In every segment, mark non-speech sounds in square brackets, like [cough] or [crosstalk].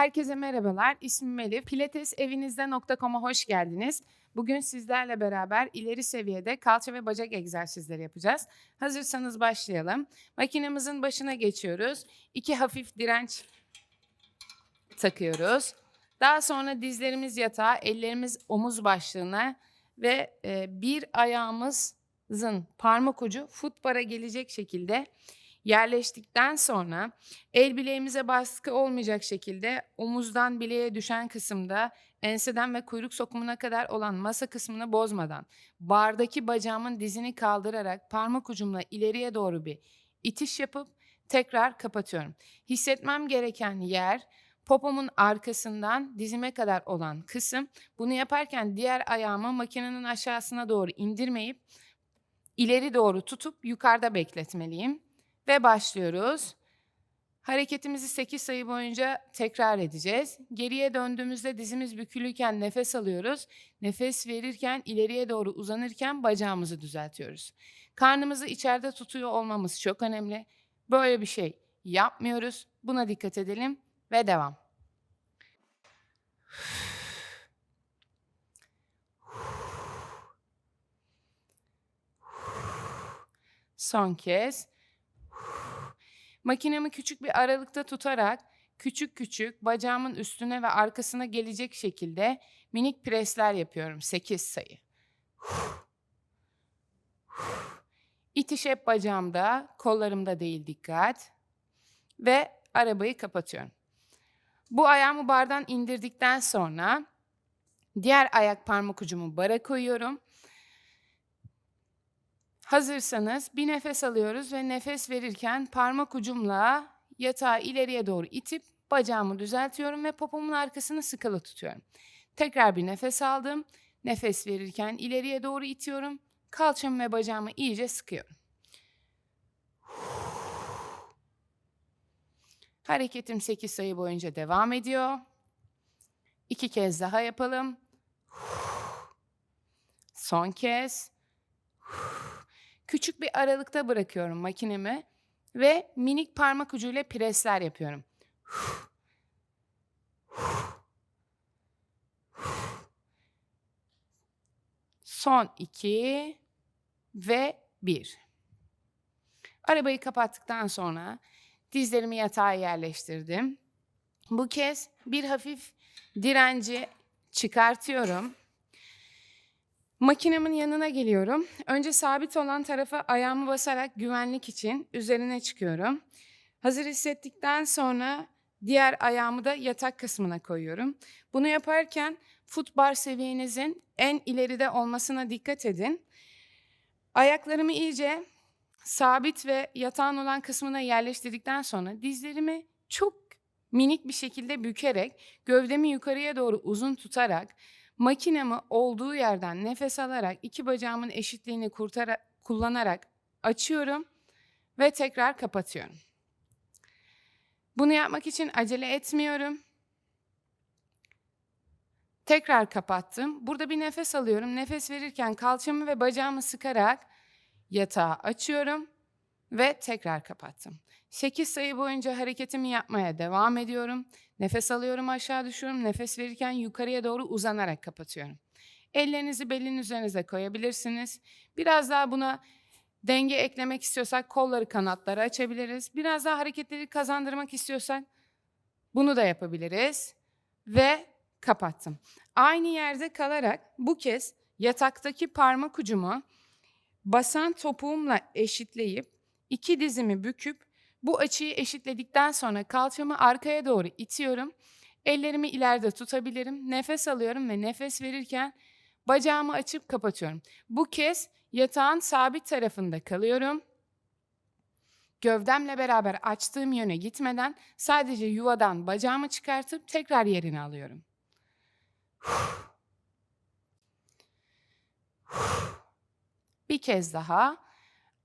Herkese merhabalar. İsmim Elif. Pilatesevinizde.com'a hoş geldiniz. Bugün sizlerle beraber ileri seviyede kalça ve bacak egzersizleri yapacağız. Hazırsanız başlayalım. Makinemizin başına geçiyoruz. İki hafif direnç takıyoruz. Daha sonra dizlerimiz yatağa, ellerimiz omuz başlığına ve e, bir ayağımızın parmak ucu footbar'a gelecek şekilde yerleştikten sonra el bileğimize baskı olmayacak şekilde omuzdan bileğe düşen kısımda enseden ve kuyruk sokumuna kadar olan masa kısmını bozmadan bardaki bacağımın dizini kaldırarak parmak ucumla ileriye doğru bir itiş yapıp tekrar kapatıyorum. Hissetmem gereken yer popomun arkasından dizime kadar olan kısım. Bunu yaparken diğer ayağımı makinenin aşağısına doğru indirmeyip ileri doğru tutup yukarıda bekletmeliyim. Ve başlıyoruz. Hareketimizi 8 sayı boyunca tekrar edeceğiz. Geriye döndüğümüzde dizimiz bükülüyken nefes alıyoruz. Nefes verirken ileriye doğru uzanırken bacağımızı düzeltiyoruz. Karnımızı içeride tutuyor olmamız çok önemli. Böyle bir şey yapmıyoruz. Buna dikkat edelim ve devam. Son kez. Makinemi küçük bir aralıkta tutarak küçük küçük bacağımın üstüne ve arkasına gelecek şekilde minik presler yapıyorum 8 sayı. İtiş hep bacağımda, kollarımda değil dikkat. Ve arabayı kapatıyorum. Bu ayağımı bardan indirdikten sonra diğer ayak parmak ucumu bara koyuyorum. Hazırsanız bir nefes alıyoruz ve nefes verirken parmak ucumla yatağı ileriye doğru itip bacağımı düzeltiyorum ve popomun arkasını sıkılı tutuyorum. Tekrar bir nefes aldım. Nefes verirken ileriye doğru itiyorum. Kalçamı ve bacağımı iyice sıkıyorum. Hareketim 8 sayı boyunca devam ediyor. İki kez daha yapalım. Son kez. Küçük bir aralıkta bırakıyorum makinemi ve minik parmak ucuyla presler yapıyorum. Son iki ve bir. Arabayı kapattıktan sonra dizlerimi yatağa yerleştirdim. Bu kez bir hafif direnci çıkartıyorum. Makinemin yanına geliyorum. Önce sabit olan tarafa ayağımı basarak güvenlik için üzerine çıkıyorum. Hazır hissettikten sonra diğer ayağımı da yatak kısmına koyuyorum. Bunu yaparken foot bar seviyenizin en ileride olmasına dikkat edin. Ayaklarımı iyice sabit ve yatağın olan kısmına yerleştirdikten sonra dizlerimi çok minik bir şekilde bükerek, gövdemi yukarıya doğru uzun tutarak Makinemi olduğu yerden nefes alarak iki bacağımın eşitliğini kurtara, kullanarak açıyorum ve tekrar kapatıyorum. Bunu yapmak için acele etmiyorum. Tekrar kapattım. Burada bir nefes alıyorum. Nefes verirken kalçamı ve bacağımı sıkarak yatağı açıyorum ve tekrar kapattım. 8 sayı boyunca hareketimi yapmaya devam ediyorum. Nefes alıyorum aşağı düşüyorum. Nefes verirken yukarıya doğru uzanarak kapatıyorum. Ellerinizi belin üzerinize koyabilirsiniz. Biraz daha buna denge eklemek istiyorsak kolları kanatları açabiliriz. Biraz daha hareketleri kazandırmak istiyorsak bunu da yapabiliriz. Ve kapattım. Aynı yerde kalarak bu kez yataktaki parmak ucumu basan topuğumla eşitleyip iki dizimi büküp bu açıyı eşitledikten sonra kalçamı arkaya doğru itiyorum. Ellerimi ileride tutabilirim. Nefes alıyorum ve nefes verirken bacağımı açıp kapatıyorum. Bu kez yatağın sabit tarafında kalıyorum. Gövdemle beraber açtığım yöne gitmeden sadece yuvadan bacağımı çıkartıp tekrar yerine alıyorum. Bir kez daha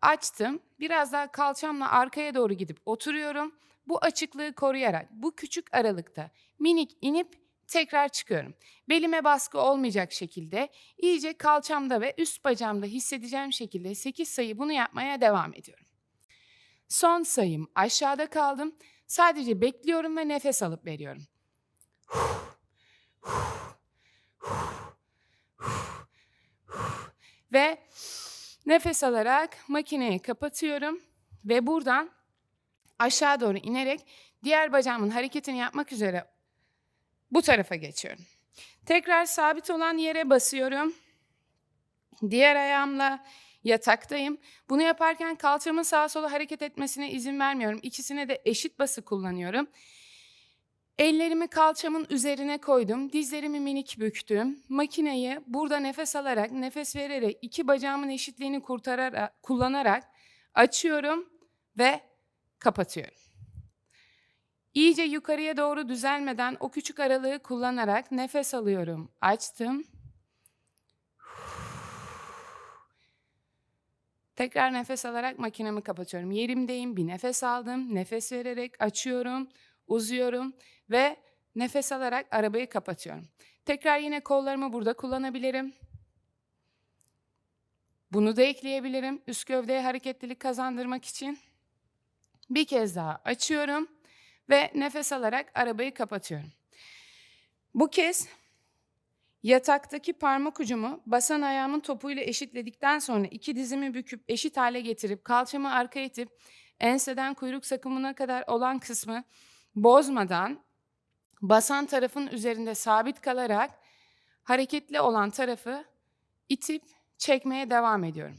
açtım. Biraz daha kalçamla arkaya doğru gidip oturuyorum. Bu açıklığı koruyarak bu küçük aralıkta minik inip tekrar çıkıyorum. Belime baskı olmayacak şekilde iyice kalçamda ve üst bacağımda hissedeceğim şekilde 8 sayı bunu yapmaya devam ediyorum. Son sayım aşağıda kaldım. Sadece bekliyorum ve nefes alıp veriyorum. Ve nefes alarak makineyi kapatıyorum ve buradan aşağı doğru inerek diğer bacağımın hareketini yapmak üzere bu tarafa geçiyorum. Tekrar sabit olan yere basıyorum. Diğer ayağımla yataktayım. Bunu yaparken kalçamın sağa sola hareket etmesine izin vermiyorum. İkisine de eşit bası kullanıyorum. Ellerimi kalçamın üzerine koydum. Dizlerimi minik büktüm. Makineyi burada nefes alarak, nefes vererek, iki bacağımın eşitliğini kurtararak, kullanarak açıyorum ve kapatıyorum. İyice yukarıya doğru düzelmeden o küçük aralığı kullanarak nefes alıyorum. Açtım. Tekrar nefes alarak makinemi kapatıyorum. Yerimdeyim, bir nefes aldım. Nefes vererek açıyorum, uzuyorum ve nefes alarak arabayı kapatıyorum. Tekrar yine kollarımı burada kullanabilirim. Bunu da ekleyebilirim üst gövdeye hareketlilik kazandırmak için. Bir kez daha açıyorum ve nefes alarak arabayı kapatıyorum. Bu kez yataktaki parmak ucumu basan ayağımın topuyla eşitledikten sonra iki dizimi büküp eşit hale getirip kalçamı arkaya itip enseden kuyruk sakımına kadar olan kısmı bozmadan basan tarafın üzerinde sabit kalarak hareketli olan tarafı itip çekmeye devam ediyorum.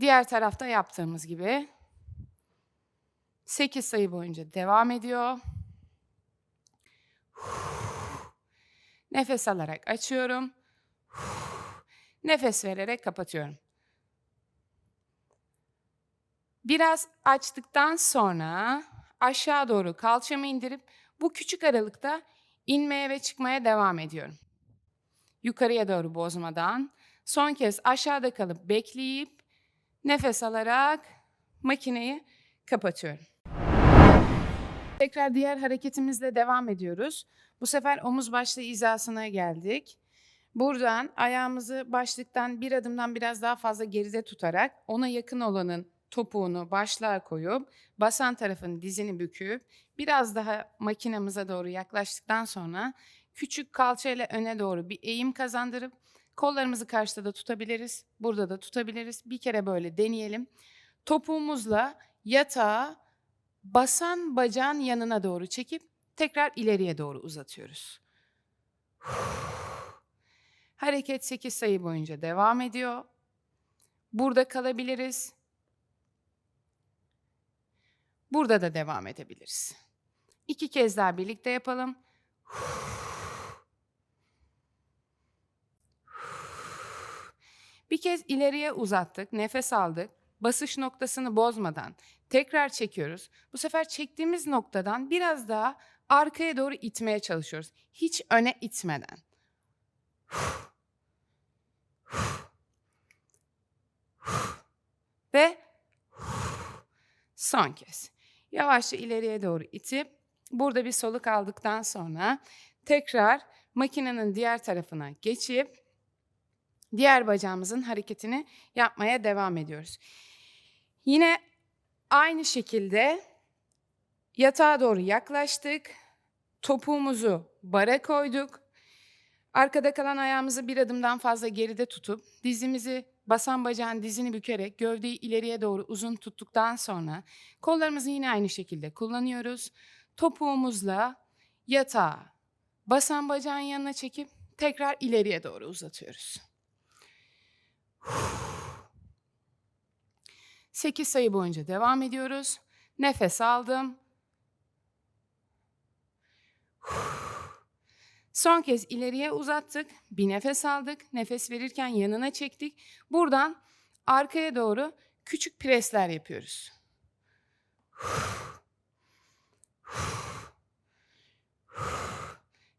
Diğer tarafta yaptığımız gibi 8 sayı boyunca devam ediyor. Nefes alarak açıyorum. Nefes vererek kapatıyorum. Biraz açtıktan sonra aşağı doğru kalçamı indirip bu küçük aralıkta inmeye ve çıkmaya devam ediyorum. Yukarıya doğru bozmadan son kez aşağıda kalıp bekleyip nefes alarak makineyi kapatıyorum. Tekrar diğer hareketimizle devam ediyoruz. Bu sefer omuz başlı hizasına geldik. Buradan ayağımızı başlıktan bir adımdan biraz daha fazla geride tutarak ona yakın olanın topuğunu başlığa koyup basan tarafın dizini büküp biraz daha makinamıza doğru yaklaştıktan sonra küçük kalça ile öne doğru bir eğim kazandırıp kollarımızı karşıda da tutabiliriz. Burada da tutabiliriz. Bir kere böyle deneyelim. Topuğumuzla yatağı basan bacağın yanına doğru çekip tekrar ileriye doğru uzatıyoruz. [sighs] Hareket 8 sayı boyunca devam ediyor. Burada kalabiliriz. Burada da devam edebiliriz. İki kez daha birlikte yapalım. Bir kez ileriye uzattık, nefes aldık. Basış noktasını bozmadan tekrar çekiyoruz. Bu sefer çektiğimiz noktadan biraz daha arkaya doğru itmeye çalışıyoruz. Hiç öne itmeden. Ve son kez. Yavaşça ileriye doğru itip burada bir soluk aldıktan sonra tekrar makinenin diğer tarafına geçip diğer bacağımızın hareketini yapmaya devam ediyoruz. Yine aynı şekilde yatağa doğru yaklaştık. Topuğumuzu bara koyduk. Arkada kalan ayağımızı bir adımdan fazla geride tutup dizimizi basan bacağın dizini bükerek gövdeyi ileriye doğru uzun tuttuktan sonra kollarımızı yine aynı şekilde kullanıyoruz. Topuğumuzla yatağı basan bacağın yanına çekip tekrar ileriye doğru uzatıyoruz. 8 sayı boyunca devam ediyoruz. Nefes aldım. Son kez ileriye uzattık. Bir nefes aldık. Nefes verirken yanına çektik. Buradan arkaya doğru küçük presler yapıyoruz.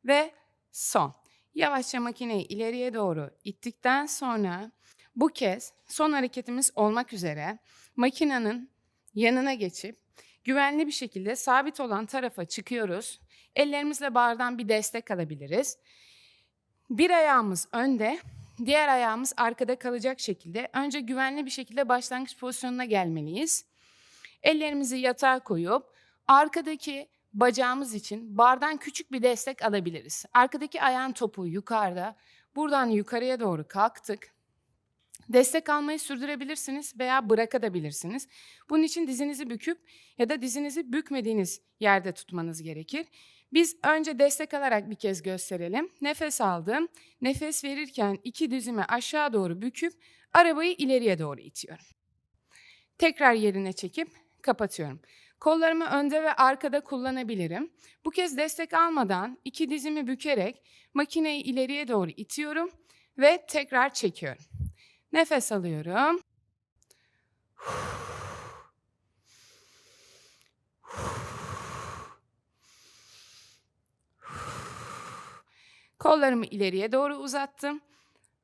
Ve son. Yavaşça makineyi ileriye doğru ittikten sonra bu kez son hareketimiz olmak üzere makinenin yanına geçip güvenli bir şekilde sabit olan tarafa çıkıyoruz. Ellerimizle bardan bir destek alabiliriz. Bir ayağımız önde, diğer ayağımız arkada kalacak şekilde önce güvenli bir şekilde başlangıç pozisyonuna gelmeliyiz. Ellerimizi yatağa koyup arkadaki bacağımız için bardan küçük bir destek alabiliriz. Arkadaki ayağın topuğu yukarıda. Buradan yukarıya doğru kalktık. Destek almayı sürdürebilirsiniz veya bırakabilirsiniz. Bunun için dizinizi büküp ya da dizinizi bükmediğiniz yerde tutmanız gerekir. Biz önce destek alarak bir kez gösterelim. Nefes aldım. Nefes verirken iki dizimi aşağı doğru büküp arabayı ileriye doğru itiyorum. Tekrar yerine çekip kapatıyorum. Kollarımı önde ve arkada kullanabilirim. Bu kez destek almadan iki dizimi bükerek makineyi ileriye doğru itiyorum ve tekrar çekiyorum. Nefes alıyorum. Kollarımı ileriye doğru uzattım.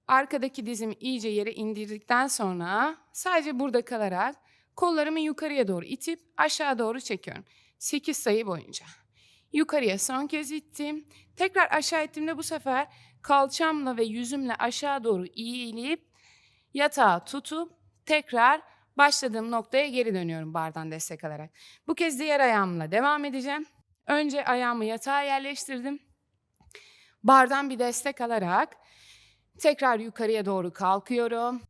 Arkadaki dizimi iyice yere indirdikten sonra sadece burada kalarak kollarımı yukarıya doğru itip aşağı doğru çekiyorum. 8 sayı boyunca. Yukarıya son kez ittim. Tekrar aşağı ittiğimde bu sefer kalçamla ve yüzümle aşağı doğru eğilip yatağı tutup tekrar başladığım noktaya geri dönüyorum bardan destek alarak. Bu kez diğer ayağımla devam edeceğim. Önce ayağımı yatağa yerleştirdim. Bardan bir destek alarak tekrar yukarıya doğru kalkıyorum.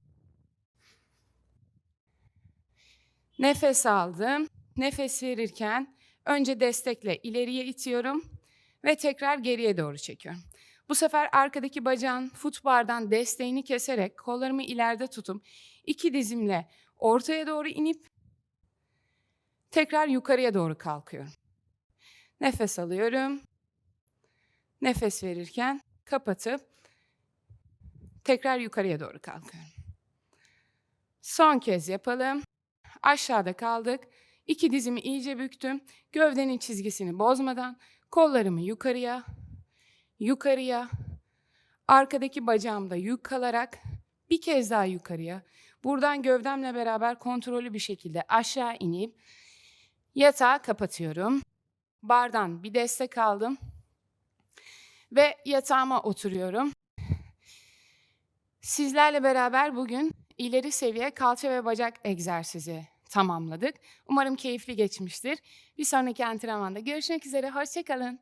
Nefes aldım. Nefes verirken önce destekle ileriye itiyorum ve tekrar geriye doğru çekiyorum. Bu sefer arkadaki bacağın foot bardan desteğini keserek kollarımı ileride tutup iki dizimle ortaya doğru inip tekrar yukarıya doğru kalkıyorum. Nefes alıyorum. Nefes verirken kapatıp tekrar yukarıya doğru kalkıyorum. Son kez yapalım. Aşağıda kaldık. İki dizimi iyice büktüm. Gövdenin çizgisini bozmadan kollarımı yukarıya, yukarıya, arkadaki bacağımda yük kalarak bir kez daha yukarıya. Buradan gövdemle beraber kontrollü bir şekilde aşağı inip yatağı kapatıyorum. Bardan bir destek aldım ve yatağıma oturuyorum. Sizlerle beraber bugün ileri seviye kalça ve bacak egzersizi tamamladık. Umarım keyifli geçmiştir. Bir sonraki antrenmanda görüşmek üzere. Hoşçakalın.